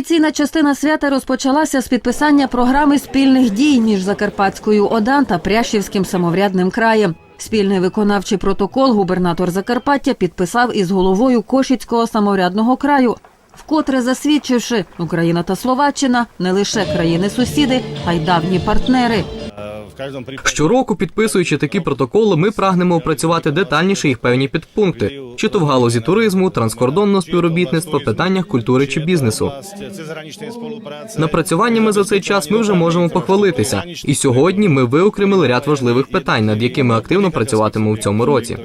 Офіційна частина свята розпочалася з підписання програми спільних дій між Закарпатською ОДАН та Прящівським самоврядним краєм. Спільний виконавчий протокол губернатор Закарпаття підписав із головою Кошицького самоврядного краю, вкотре засвідчивши, Україна та Словаччина не лише країни-сусіди, а й давні партнери. Щороку, підписуючи такі протоколи, ми прагнемо опрацювати детальніше їх певні підпункти, чи то в галузі туризму, транскордонного співробітництва, питаннях культури чи бізнесу. Напрацюваннями за цей час ми вже можемо похвалитися. І сьогодні ми виокремили ряд важливих питань, над якими активно працюватимемо в цьому році.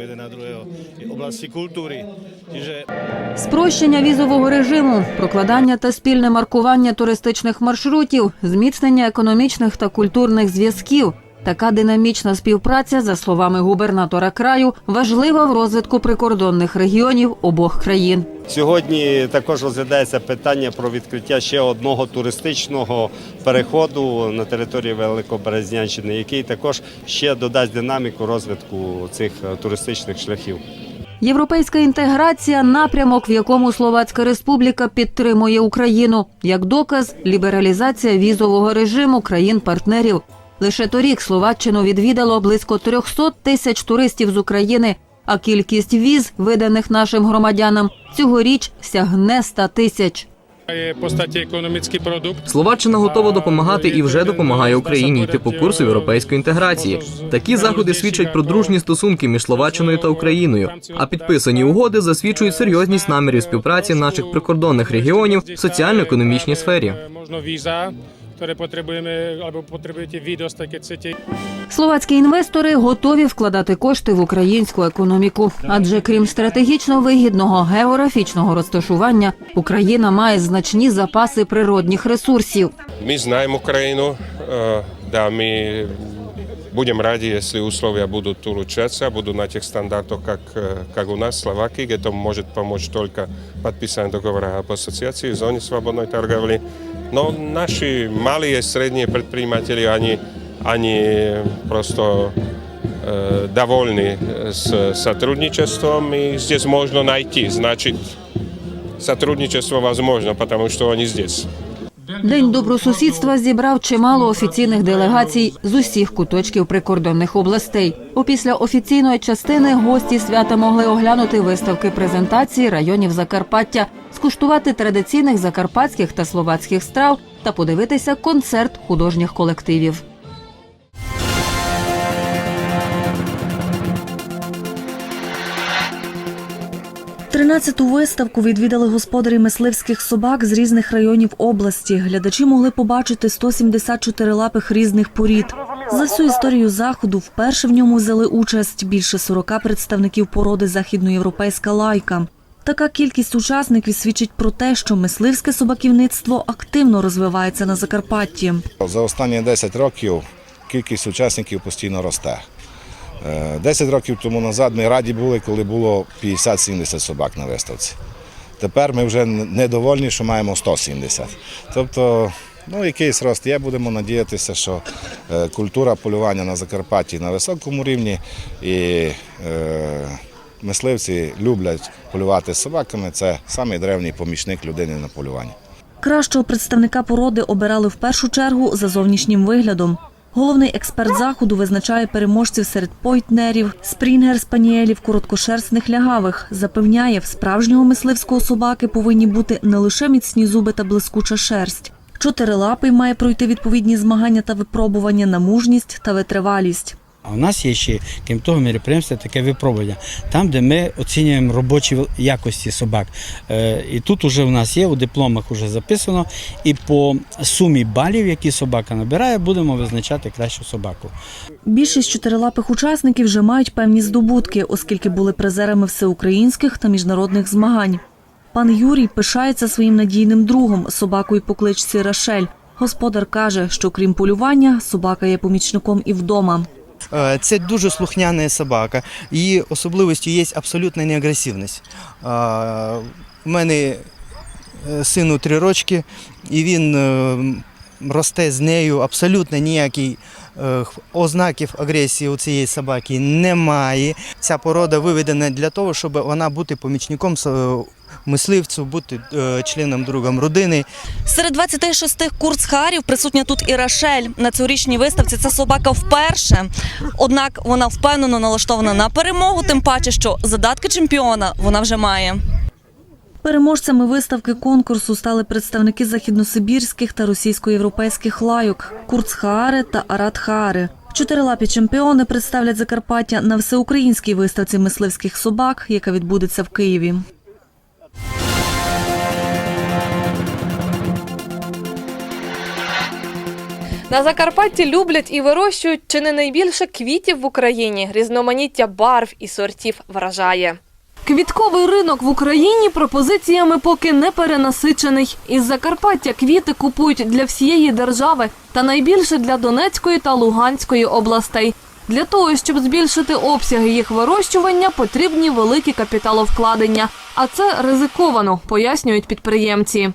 Спрощення візового режиму, прокладання та спільне маркування туристичних маршрутів, зміцнення економічних та культурних зв'язків. Така динамічна співпраця, за словами губернатора краю, важлива в розвитку прикордонних регіонів обох країн. Сьогодні також розглядається питання про відкриття ще одного туристичного переходу на території Великоберезнянщини, який також ще додасть динаміку розвитку цих е, туристичних шляхів. Європейська інтеграція напрямок, в якому Словацька Республіка підтримує Україну. Як доказ, лібералізація візового режиму країн-партнерів. Лише торік Словаччину відвідало близько 300 тисяч туристів з України, а кількість віз, виданих нашим громадянам, цьогоріч сягне 100 тисяч. v podstate ekonomický. Словаччина готова допомагати і вже допомагає Україні йти по курсу європейської інтеграції. Такі заходи свідчать про дружні стосунки між Словаччиною та Україною. А підписані угоди засвідчують серйозність намірів співпраці наших прикордонних регіонів в соціально-економічній сфері. E, alebo potrebujete vy dostať, keď chcete Словацькі інвестори готові вкладати кошти в українську економіку, адже крім стратегічно вигідного географічного розташування, Україна має значні запаси природних ресурсів. My знаємо Україну, е, да, ми будем рады, если условия будут улучшаться, будут на тех стандартах, э, как у нас, в Словакии, где может помочь только подписание договора об ассоциации в зоне свободной торговли. Но наши малые и средние предприниматели, они, они просто э, довольны с сотрудничеством, и здесь можно найти. Значит, сотрудничество возможно, потому что они здесь. День добросусідства зібрав чимало офіційних делегацій з усіх куточків прикордонних областей. Опісля офіційної частини гості свята могли оглянути виставки презентації районів Закарпаття, скуштувати традиційних закарпатських та словацьких страв та подивитися концерт художніх колективів. Тринадцяту виставку відвідали господарі мисливських собак з різних районів області. Глядачі могли побачити 174 лапих різних порід. За всю історію заходу вперше в ньому взяли участь більше 40 представників породи західноєвропейська лайка. Така кількість учасників свідчить про те, що мисливське собаківництво активно розвивається на Закарпатті. За останні 10 років кількість учасників постійно росте. Е, 10 років тому назад ми раді були, коли було 50-70 собак на виставці. Тепер ми вже недовольні, що маємо 170. Тобто, ну, якийсь рост є, будемо надіятися, що е, культура полювання на Закарпатті на високому рівні і е, мисливці люблять полювати з собаками. Це самий древній помічник людини на полюванні. Кращого представника породи обирали в першу чергу за зовнішнім виглядом. Головний експерт заходу визначає переможців серед пойтнерів, спрінгер спаніелів, короткошерстних лягавих. Запевняє, в справжнього мисливського собаки повинні бути не лише міцні зуби та блискуча шерсть. Чотирилапий має пройти відповідні змагання та випробування на мужність та витривалість. А у нас є ще, крім того, мероприємство таке випробування, там, де ми оцінюємо робочі якості собак. Е, І тут уже у нас є, у дипломах вже записано, і по сумі балів, які собака набирає, будемо визначати кращу собаку. Більшість чотирилапих учасників вже мають певні здобутки, оскільки були призерами всеукраїнських та міжнародних змагань. Пан Юрій пишається своїм надійним другом, собакою по кличці Рашель. Господар каже, що крім полювання, собака є помічником і вдома. Е, Це дуже слухняна собака. Її особливістю є абсолютна неагресивність. Е, У мене е, сину три рочки, і він е, росте з нею абсолютно ніякий е, ознаків агресії у цієї собаки немає. Ця порода виведена для того, щоб вона бути помічником е, мисливцю, бути е, членом другом родини. Серед 26 курцхарів присутня тут і Рашель. На цьогорічній виставці ця собака вперше. Однак вона впевнено налаштована на перемогу, тим паче, що задатки чемпіона вона вже має. Переможцями виставки конкурсу стали представники західносибірських та російсько-європейських лайок Курцхаари та Аратхаари. Чотирилапі чемпіони представлять Закарпаття на всеукраїнській виставці мисливських собак, яка відбудеться в Києві. На Закарпатті люблять і вирощують чи не найбільше квітів в Україні. Різноманіття барв і сортів вражає. Квітковий ринок в Україні пропозиціями поки не перенасичений. Із Закарпаття квіти купують для всієї держави та найбільше для Донецької та Луганської областей. Для того, щоб збільшити обсяги їх вирощування, потрібні великі капіталовкладення. А це ризиковано, пояснюють підприємці.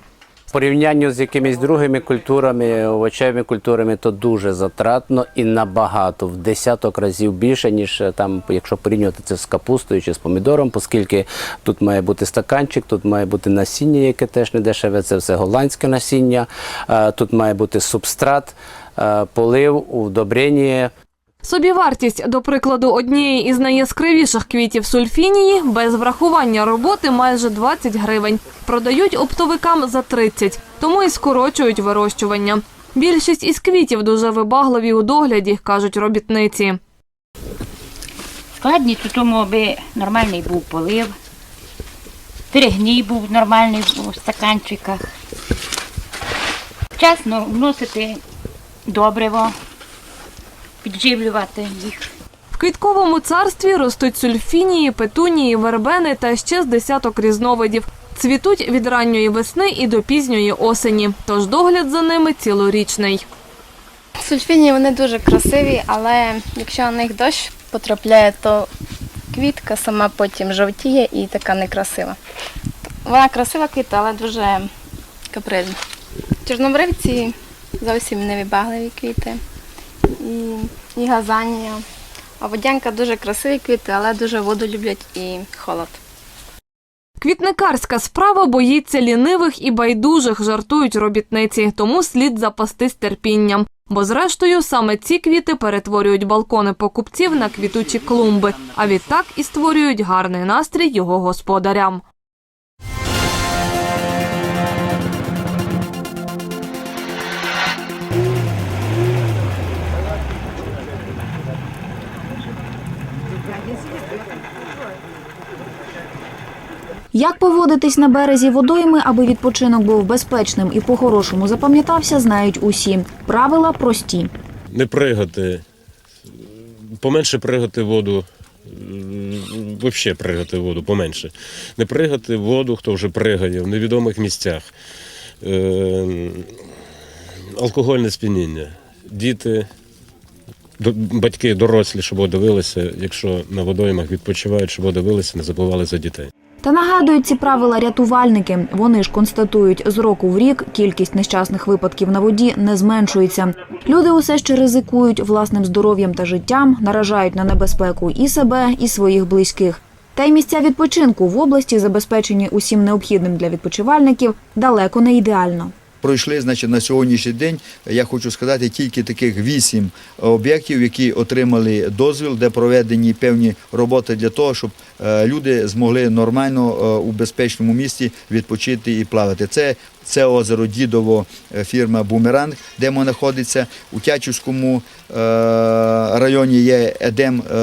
В порівнянні з якимись другими культурами, овочевими культурами, то дуже затратно і набагато в десяток разів більше, ніж е, там, якщо порівнювати це з капустою чи з помідором, оскільки тут має бути стаканчик, тут має бути насіння, яке теж не дешеве, це все голландське насіння, е, тут має бути субстрат, е, полив, удобрення. Собівартість, до прикладу, однієї із найяскравіших квітів сульфінії без врахування роботи майже 20 гривень. Продають оптовикам за 30, тому і скорочують вирощування. Більшість із квітів дуже вибагливі у догляді, кажуть робітниці. Складність у тому, аби нормальний був полив, перегній був нормальний у стаканчиках. Вчасно вносити добриво, підживлювати їх. В квітковому царстві ростуть сульфінії, петунії, вербени та ще з десяток різновидів. Цвітуть від ранньої весни і до пізньої осені, тож догляд за ними цілорічний. Сульфіні вони дуже красиві, але якщо на них дощ потрапляє, то квітка сама потім жовтіє і така некрасива. Вона красива квітка, але дуже капризна. Чорнобривці зовсім невибагливі квіти. І, і газанія. А водянка дуже красиві квіти, але дуже воду люблять і холод. Квітникарська справа боїться лінивих і байдужих, жартують робітниці, тому слід запастись терпінням. Бо зрештою саме ці квіти перетворюють балкони покупців на квітучі клумби, а відтак і створюють гарний настрій його господарям. Як поводитись на березі водойми, аби відпочинок був безпечним і по-хорошому запам'ятався, знають усі. Правила прості. не пригати, поменше пригати воду, взагалі пригати воду, поменше. Не пригати воду, хто вже пригає в невідомих місцях. Е, алкогольне сп'яніння. Діти, батьки дорослі, щоб дивилися, якщо на водоймах відпочивають, щоб дивилися, не забували за дітей. Та нагадують ці правила рятувальники. Вони ж констатують, з року в рік кількість нещасних випадків на воді не зменшується. Люди усе ще ризикують власним здоров'ям та життям, наражають на небезпеку і себе, і своїх близьких. Та й місця відпочинку в області, забезпечені усім необхідним для відпочивальників, далеко не ідеально. Пройшли, значить, на сьогоднішній день, я хочу сказати, тільки таких вісім об'єктів, які отримали дозвіл, де проведені певні роботи для того, щоб люди змогли нормально е, у безпечному місці відпочити і плавати. Це, це озеро Дідово, е, фірма Бумеранг, де воно знаходиться. У Тячівському е, районі є Едем, е,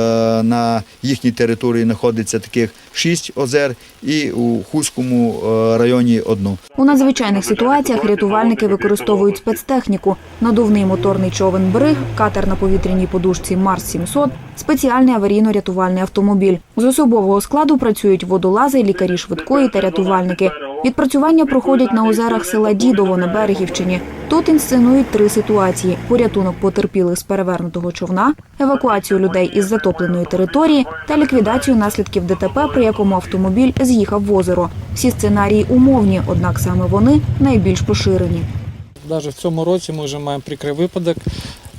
на їхній території знаходиться таких шість озер, і у Хуському е, районі одну. У надзвичайних ситуаціях рятувальники використовують спецтехніку: надувний моторний човен Бриг, катер на повітряній подушці Марс 700 спеціальний аварійно-рятувальний автомобіль. З особового складу працюють водолази, лікарі швидкої та рятувальники. Відпрацювання проходять на озерах села Дідово на Берегівщині. Тут інсценують три ситуації: порятунок потерпілих з перевернутого човна, евакуацію людей із затопленої території та ліквідацію наслідків ДТП, при якому автомобіль з'їхав в озеро. Всі сценарії умовні, однак саме вони найбільш поширені. Навіть в цьому році ми вже маємо прикрий випадок.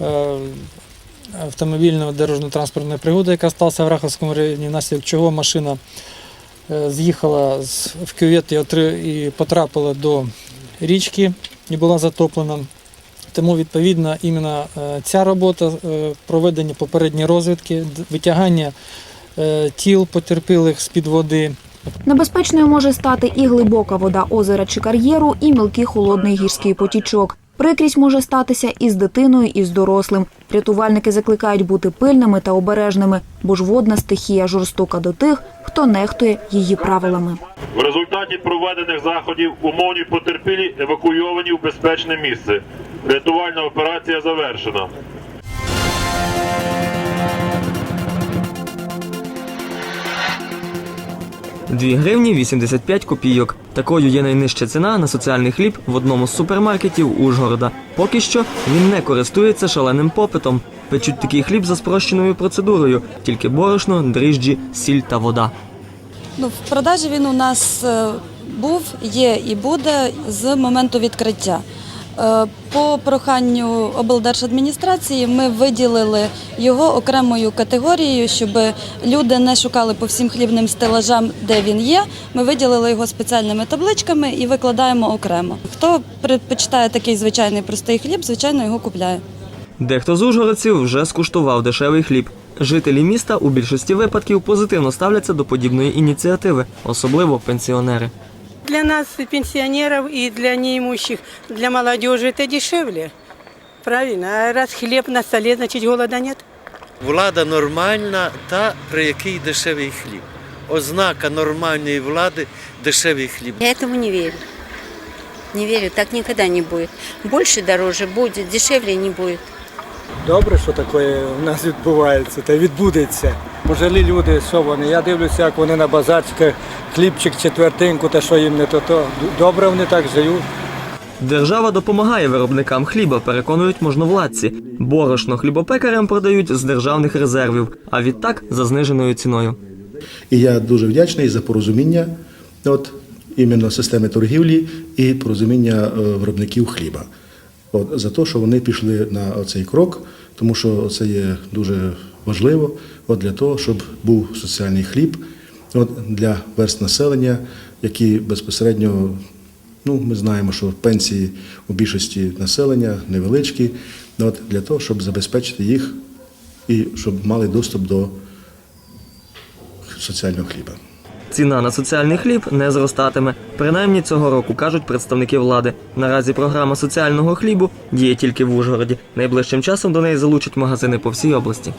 Е, автомобільної дорожньо-транспортної пригоди, яка сталася в Раховському районі, внаслідок чого машина з'їхала з- в кювет і, потрапила до річки і була затоплена. Тому, відповідно, іменно е, ця робота, е, проведення попередні розвідки, витягання е, тіл потерпілих з-під води, Небезпечною може стати і глибока вода озера чи кар'єру, і мілкий холодний гірський потічок. Прикрість може статися і з дитиною, і з дорослим. Рятувальники закликають бути пильними та обережними, бо ж водна стихія жорстока до тих, хто нехтує її правилами. В результаті проведених заходів умовні потерпілі евакуйовані в безпечне місце. Рятувальна операція завершена. Дві гривні 85 копійок. Такою є найнижча ціна на соціальний хліб в одному з супермаркетів Ужгорода. Поки що він не користується шаленим попитом. Печуть такий хліб за спрощеною процедурою, тільки борошно, дріжджі, сіль та вода. Ну, в продажі він у нас е, був, є і буде з моменту відкриття. Е, По проханню облдержадміністрації ми виділили його окремою категорією, щоб люди не шукали по всім хлібним стелажам, де він є. Ми виділили його спеціальними табличками і викладаємо окремо. Хто предпочитає такий звичайний простий хліб, звичайно його купляє. Дехто з ужгородців вже скуштував дешевий хліб. Жителі міста у більшості випадків позитивно ставляться до подібної ініціативи, особливо пенсіонери. Для нас, пенсионеров, и для неимущих, для молодежи это дешевле. Правильно. А раз хлеб на столе, значит голода нет. Влада нормальна та при який дешевий хліб. Ознака нормальної влади дешевий хліб. Я этому не верю. Не верю, так никогда не будет. Больше дороже будет, дешевле не будет. Добре, що таке у нас відбувається та відбудеться. Пожилі люди, що вони? Я дивлюся, як вони на базарчиках хлібчик, четвертинку, та що їм не то то. Добре вони так живуть. Держава допомагає виробникам хліба, переконують можновладці. Борошно хлібопекарям продають з державних резервів, а відтак за зниженою ціною. І я дуже вдячний за порозуміння от, іменно системи торгівлі і порозуміння е, виробників хліба. От, за те, що вони пішли на цей крок, тому що це є дуже важливо от, для того, щоб був соціальний хліб от, для верст населення, які безпосередньо, ну, ми знаємо, що пенсії у більшості населення невеличкі, от, для того, щоб забезпечити їх і щоб мали доступ до соціального хліба. Ціна на соціальний хліб не зростатиме. Принаймні цього року кажуть представники влади. Наразі програма соціального хлібу діє тільки в Ужгороді. Найближчим часом до неї залучать магазини по всій області.